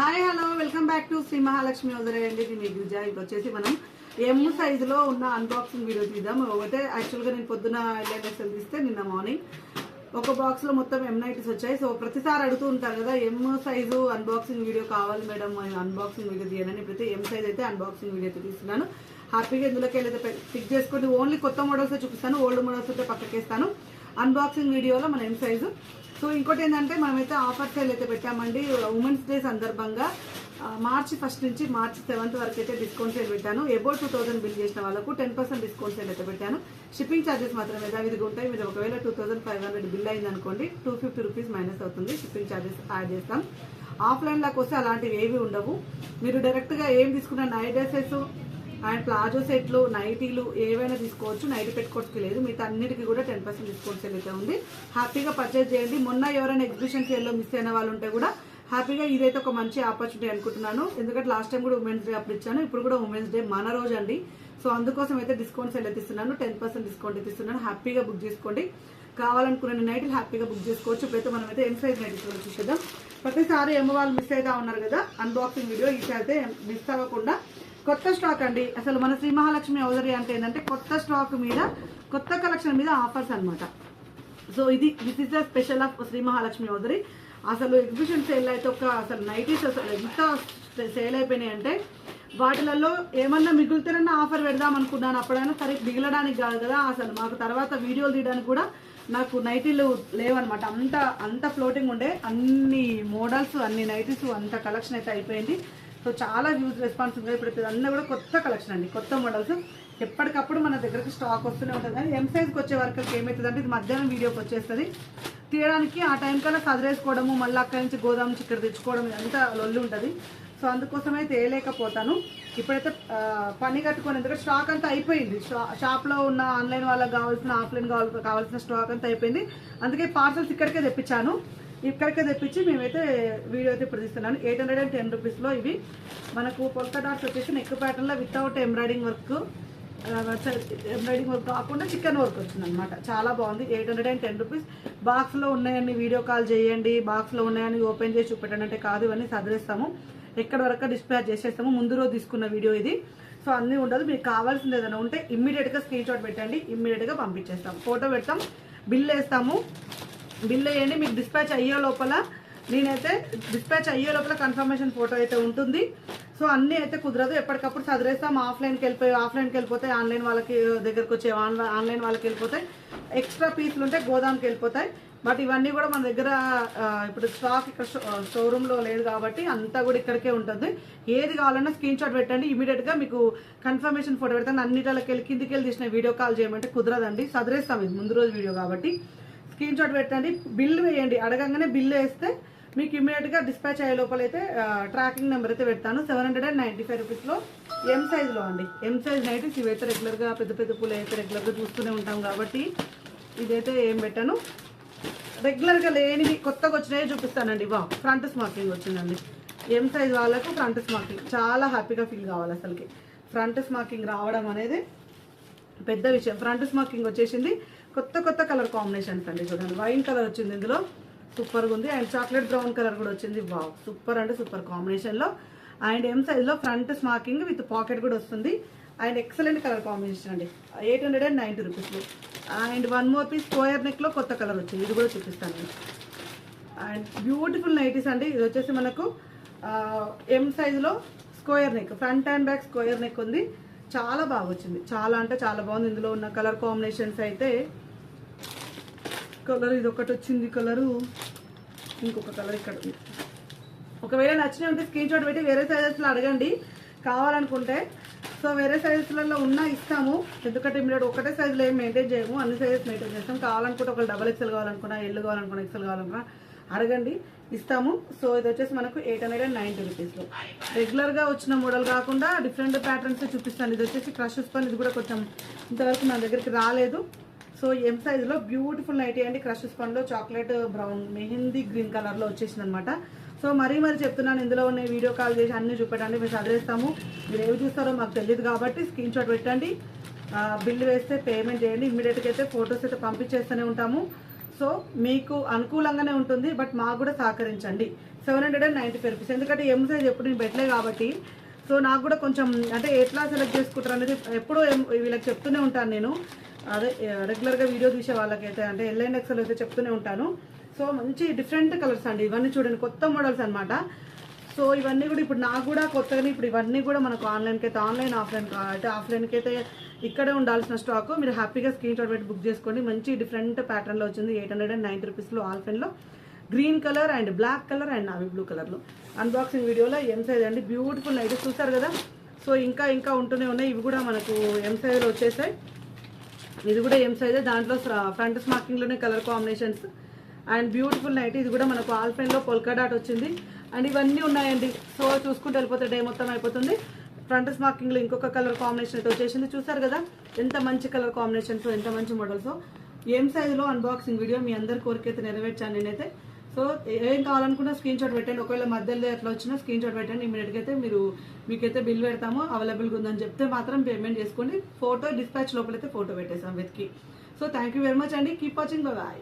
Hi hello welcome back to Sri Mahalakshmi ఉదరే అండి ఇది మీ గుజా ఇది వచ్చేసి మనం ఎమ్ సైజులో ఉన్న అన్బాక్సింగ్ వీడియో తీద్దాం. ఒకటే యాక్చువల్గా నేను పొద్దున ఎల్ఎన్ఎస్ఎల్ తీస్తే నిన్న మార్నింగ్ ఒక బాక్స్లో మొత్తం ఎం నైటీస్ వచ్చాయి. సో ప్రతిసారి అడుగుతూ ఉంటారు కదా ఎమ్ సైజు అన్బాక్సింగ్ వీడియో కావాలి మేడం? అన్బాక్సింగ్ వీడియో తీయాలని ప్రతి ఎం సైజ్ అయితే అన్బాక్సింగ్ వీడియో అయితే తీస్తున్నాను. హ్యాపీగా ఇందులోకి వెళ్ళి పిక్ చేసుకొని ఓన్లీ కొత్త మోడల్స్ చూపిస్తాను ఓల్డ్ మోడల్స్ అయితే పక్కకేస్తాను. అన్బాక్సింగ్ వీడియోలో మన ఎం సైజు సో ఇంకోటి ఏంటంటే మనమైతే ఆఫర్ సేల్ అయితే పెట్టామండి. ఉమెన్స్ డే సందర్భంగా మార్చి ఫస్ట్ నుంచి మార్చి సెవెంత్ వరకు అయితే డిస్కౌంట్ సేల్ పెట్టాను. ఎబో టూ థౌసండ్ బిల్ చేసిన వాళ్ళకు టెన్ పర్సెంట్ డిస్కౌంట్ సేల్ అయితే పెట్టాను. షిప్పింగ్ ఛార్జెస్ మాత్రం యథావిధిగా ఉంటాయి. మీరు ఒకవేళ two thousand five hundred bill అయింది అనుకోండి టూ ఫిఫ్టీ రూపీస్ మైనస్ అవుతుంది. షిప్పింగ్ ఛార్జెస్ యాడ్ చేస్తాం. ఆఫ్లైన్లోకి వస్తే అలాంటివి ఏవి ఉండవు. మీరు డైరెక్ట్గా ఏం తీసుకున్న నైట్ డ్రెస్సెస్ అండ్ ప్లాజో సెట్లు నైటీలు ఏవైనా తీసుకోవచ్చు. నైటీ పెట్టుకోవడానికి లేదు. మిగతా అన్నిటికీ కూడా టెన్ పర్సెంట్ డిస్కౌంట్ సేల్ అయితే ఉంది హ్యాపీగా పర్చేస్ చేయండి. మొన్న ఎవరైనా ఎగ్జిబిషన్ సేల్లో మిస్ అయిన వాళ్ళు ఉంటే కూడా హ్యాపీగా ఇదైతే ఒక మంచి ఆపర్చునిటీ అనుకుంటున్నాను. ఎందుకంటే లాస్ట్ టైం కూడా ఉమెన్స్ డే అప్పుడు ఇచ్చాను. ఇప్పుడు కూడా ఉమెన్స్ డే మన రోజు అండి. సో అందుకోసం అయితే డిస్కౌంట్ సేల్ అయితే ఇస్తున్నాను టెన్ పర్సెంట్ డిస్కౌంట్ అయితే ఇస్తున్నాను హ్యాపీగా బుక్ చేసుకోండి. కావాలనుకున్న నైట్లు హ్యాపీగా బుక్ చేసుకోవచ్చు. ఇప్పుడైతే మనం అయితే ఎం సైజ్ నైట్ చూసేద్దాం. ప్రతిసారి ఏమో వాళ్ళు మిస్ అవుతా ఉన్నారు కదా అన్బాక్సింగ్ వీడియో ఈసారి అయితే మిస్ అవ్వకుండా కొత్త స్టాక్ అండి. అసలు మన శ్రీ మహాలక్ష్మి ఔదరి అంటే ఏంటంటే కొత్త స్టాక్ మీద కొత్త కలెక్షన్ మీద ఆఫర్స్ అనమాట సో ఇది this is the special of Sri Mahalakshmi ఔదరి. అసలు ఎగ్జిబిషన్ సేల్ అయితే ఒక అసలు నైటీస్ అసలు ఎంత సేల్ అయిపోయినాయి అంటే వాటిలలో ఏమన్నా మిగులుతారన్న ఆఫర్ పెడదాం అనుకున్నాను. అప్పుడైనా సరే మిగలడానికి కాదు కదా. అసలు మాకు తర్వాత వీడియోలు తీయడానికి కూడా నాకు నైటీలు లేవన్నమాట. అంత అంత ఫ్లోటింగ్ ఉండే. అన్ని మోడల్స్ అన్ని నైటీస్ అంత కలెక్షన్ అయితే అయిపోయింది. సో చాలా యూజ్ రెస్పాన్స్ ఉంది. ఇప్పుడు ఇదంతా కూడా కొత్త కలెక్షన్ అండి. కొత్త మోడల్స్ ఎప్పటికప్పుడు మన దగ్గరకు స్టాక్ వస్తూనే ఉంటుంది. కానీ ఎం సైజ్కి వచ్చే వరకు ఏమవుతుంది అంటే ఇది మధ్యాహ్నం వీడియోకి వచ్చేస్తుంది. తీయడానికి ఆ టైం కల్లా సదిరేసుకోవడము మళ్ళీ అక్కడి నుంచి గోదాం నుంచి ఇక్కడ తెచ్చుకోవడం ఇదంతా లొల్లు ఉంటుంది. సో అందుకోసమే తేలేకపోతాను ఇప్పుడైతే పని కట్టుకొని ఎందుకంటే స్టాక్ అంతా అయిపోయింది. షాప్లో ఉన్న ఆన్లైన్ వాళ్ళకి కావాల్సిన ఆఫ్లైన్ కావాల్సిన స్టాక్ అంతా అయిపోయింది. అందుకే పార్సల్స్ ఇక్కడికే తెప్పించాను. ఇక్కడికే తెప్పించి మేమైతే వీడియో అయితే ఇప్పుడు తీస్తున్నాను. ఎయిట్ హండ్రెడ్ అండ్ టెన్ రూపీస్లో ఇవి. మనకు పొలక డాట్స్ వచ్చేసి నెక్ ప్యాటర్న్లో without embroidering work embroidering work కాకుండా చికెన్ వర్క్ వచ్చింది అనమాట చాలా బాగుంది. Eight hundred and ten rupees బాక్స్లో ఉన్నాయని వీడియో కాల్ చేయండి. బాక్స్లో ఉన్నాయని ఓపెన్ చేసి చూపెట్టండి అంటే కాదు ఇవన్నీ సదిరేస్తాము ఎక్కడ వరకు డిస్పాచ్ చేసేస్తాము? ముందు రోజు తీసుకున్న వీడియో ఇది. సో అన్నీ ఉండదు. మీకు కావాల్సింది ఏదైనా ఉంటే ఇమ్మీడియట్గా స్క్రీన్ షాట్ పెట్టండి. ఇమ్మీడియట్గా పంపించేస్తాం ఫోటో పెడతాం. బిల్ వేస్తాము. బిల్ వేయండి మీకు డిస్పాచ్ అయ్యే లోపల నేనైతే డిస్పాచ్ అయ్యే లోపల కన్ఫర్మేషన్ ఫోటో అయితే ఉంటుంది. సో అన్నీ అయితే కుదరదు. ఎప్పటికప్పుడు చదివేస్తాం ఆఫ్లైన్కి వెళ్ళిపోయి ఆఫ్లైన్కి వెళ్ళిపోతే ఆన్లైన్ వాళ్ళకి దగ్గరకు వచ్చే ఆన్లైన్ ఆన్లైన్ వాళ్ళకి వెళ్ళిపోతాయి. ఎక్స్ట్రా పీసులు ఉంటే గోదాంకి వెళ్ళిపోతాయి. బట్ ఇవన్నీ కూడా మన దగ్గర ఇప్పుడు స్టాక్ ఇక్కడ షోరూంలో లేదు కాబట్టి అంతా కూడా ఇక్కడికే ఉంటుంది. ఏది కావాలన్నా స్క్రీన్ షాట్ పెట్టండి. ఇమీడియట్గా మీకు కన్ఫర్మేషన్ ఫోటో పెడతాను. అన్నిటికి వెళ్ళి కిందికి వెళ్ళి తీసిన వీడియో కాల్ చేయమంటే కుదరదండి. సదరేస్తాం ఇది. ముందు రోజు వీడియో కాబట్టి. స్క్రీన్ షాట్ పెట్టండి బిల్ వేయండి. అడగంగానే బిల్ వేస్తే మీకు ఇమీడియట్గా డిస్పాచ్ అయ్యే లోపల అయితే ట్రాకింగ్ నెంబర్ అయితే పెడతాను. Seven hundred and ninety five రూపీస్లో ఎం సైజ్లో అండి. ఎం సైజ్ నైటీస్ ఇవైతే రెగ్యులర్గా పెద్ద పెద్ద పూలు అయితే రెగ్యులర్గా చూస్తూనే ఉంటాం కాబట్టి ఇదైతే ఏం పెట్టాను. రెగ్యులర్గా లేనివి కొత్తగా వచ్చినాయి చూపిస్తానండి. వా ఫ్రంట్ స్మార్కింగ్ వచ్చిందండి. ఎం సైజ్ వాళ్ళకు ఫ్రంట్ స్మార్కింగ్ చాలా హ్యాపీగా ఫీల్ కావాలి అసలుకి. ఫ్రంట్ స్మార్కింగ్ రావడం అనేది పెద్ద విషయం. ఫ్రంట్ స్మార్కింగ్ వచ్చేసింది. కొత్త కొత్త కలర్ కాంబినేషన్స్ అండి చూడండి. వైన్ కలర్ వచ్చింది ఇందులో. సూపర్గా ఉంది. అండ్ చాక్లెట్ బ్రౌన్ కలర్ కూడా వచ్చింది. వావ్ సూపర్ అంటే సూపర్ కాంబినేషన్లో అండ్ ఎం సైజ్లో ఫ్రంట్ స్మాకింగ్ విత్ పాకెట్ కూడా వస్తుంది. అండ్ ఎక్సలెంట్ కలర్ కాంబినేషన్ అండి. ఎయిట్ హండ్రెడ్ అండ్ నైంటీ రూపీస్లో and one more piece square నెక్లో కొత్త కలర్ వచ్చింది. ఇది కూడా చూపిస్తాను నేను. అండ్ బ్యూటిఫుల్ నైటీస్ అండి. ఇది వచ్చేసి మనకు ఎం సైజులో square neck front and back square neck ఉంది. చాలా బాగా వచ్చింది చాలా అంటే చాలా బాగుంది. ఇందులో ఉన్న కలర్ కాంబినేషన్స్ అయితే కలర్ ఇది ఒకటి వచ్చింది కలరు. ఇంకొక కలర్ ఇక్కడ ఉంది. ఒకవేళ నచ్చినవి ఉంటే స్క్రీన్ షాట్ పెట్టి వేరే సైజెస్లో అడగండి. కావాలనుకుంటే. సో వేరే సైజెస్లలో ఉన్నా ఇస్తాము. ఎందుకంటే మీరు ఒకటే సైజులో ఏం మెయింటైన్ చేయము. అన్ని సైజెస్ మెయింటైన్ చేస్తాం. కావాలనుకుంటే ఒక డబల్ ఎక్సెల్ కావాలనుకున్నా ఎల్లు కావాలనుకున్నా ఎక్సెల్ కావాలనుకున్నా అడగండి ఇస్తాము. సో ఇది వచ్చేసి మనకు ఎయిట్ హండ్రెడ్ అండ్ నైంటీ రూపీస్లో రెగ్యులర్గా వచ్చిన మోడల్ కాకుండా డిఫరెంట్ ప్యాటర్న్స్ చూపిస్తాను. ఇది వచ్చేసి క్రష్ స్పన్ ఇది కూడా కొంచెం ఇంతవరకు మన దగ్గరికి రాలేదు. సో ఎం సైజులో బ్యూటిఫుల్ నైటీ అండి క్రష్ స్పన్లో చాక్లెట్ బ్రౌన్ మెహందీ గ్రీన్ కలర్లో వచ్చేసింది అనమాట సో మరీ మరి చెప్తున్నాను ఇందులో ఉన్న వీడియో కాల్ చేసి అన్ని చూపెట్టండి మేము చదివేస్తాము. మీరు ఏవి చూస్తారో మాకు తెలియదు కాబట్టి స్క్రీన్ షాట్ పెట్టండి. బిల్లు వేస్తే పేమెంట్ చేయండి. ఇమ్మీడియట్గా అయితే ఫొటోస్ అయితే పంపించేస్తూనే ఉంటాము. సో మీకు అనుకూలంగానే ఉంటుంది బట్ మాకు కూడా సహకరించండి. Seven hundred and ninety five rupees ఎందుకంటే ఎం సైజ్ ఎప్పుడు నేను పెట్టలే కాబట్టి సో నాకు కూడా కొంచెం అంటే ఎట్లా సెలెక్ట్ చేసుకుంటారు అనేది ఎప్పుడూ వీళ్ళకి చెప్తూనే ఉంటాను నేను. అదే రెగ్యులర్గా వీడియో చూసే వాళ్ళకైతే అంటే ఎల్ఐన్ ఎక్సెల్ అయితే చెప్తూనే ఉంటాను. సో మంచి డిఫరెంట్ కలర్స్ అండి. ఇవన్నీ చూడండి కొత్త మోడల్స్ అనమాట సో ఇవన్నీ కూడా ఇప్పుడు నాకు కూడా కొత్తగానే ఇప్పుడు ఇవన్నీ కూడా మనకు ఆన్లైన్కి అయితే ఆన్లైన్ ఆఫ్లైన్ అంటే ఆఫ్లైన్కి అయితే ఇక్కడే ఉండాల్సిన స్టాక్. మీరు హ్యాపీగా స్క్రీన్ షాట్ పెట్టి బుక్ చేసుకోండి. మంచి డిఫరెంట్ ప్యాటర్న్లో వచ్చింది ఎయిట్ హండ్రెడ్ అండ్ నైన్టీ రూపీస్లో ఆల్ఫెన్లో. Green colour and black colour and navy blue కలర్లో. అన్బాక్సింగ్ వీడియోలో ఎం సైజ్ అండి. బ్యూటిఫుల్ అయితే చూస్తారు కదా? సో ఇంకా ఇంకా ఉంటూనే ఉన్నాయి. ఇవి కూడా మనకు ఎం సైజ్లో వచ్చేసాయి. ఇది కూడా ఎం సైజే దాంట్లో front స్మార్కింగ్లోనే colour combinations. And beautiful night. ఇది కూడా మనకు ఆల్ఫైన్లో పొల్కా డాట్ వచ్చింది. అండ్ ఇవన్నీ ఉన్నాయండి. సో చూసుకుంటూ వెళ్ళిపోతే డే మొత్తం అయిపోతుంది. ఫ్రంట్ స్మార్కింగ్లో ఇంకొక కలర్ కాంబినేషన్ అయితే వచ్చేసింది. చూసారు కదా? ఎంత మంచి కలర్ కాంబినేషన్స్ ఎంత మంచి మోడల్స్ ఏం సైజులో అన్బాక్సింగ్ వీడియో మీ అందరి అయితే నెరవేర్చాను నేనైతే. సో ఏం కావాలనుకున్నా స్క్రీన్ షాట్ పెట్టండి. ఒకవేళ మధ్యలో ఎట్లా వచ్చినా స్క్రీన్ షాట్ పెట్టండి. ఇమీడియట్గా అయితే మీరు మీకైతే బిల్ పెడతాము. అవైలబుల్గా ఉందని చెప్తే మాత్రం పేమెంట్ చేసుకోండి. ఫోటో డిస్పాచ్ లోపలైతే ఫోటో పెట్టేసాం వెతికి so thank you very much అండి. Keep watching bye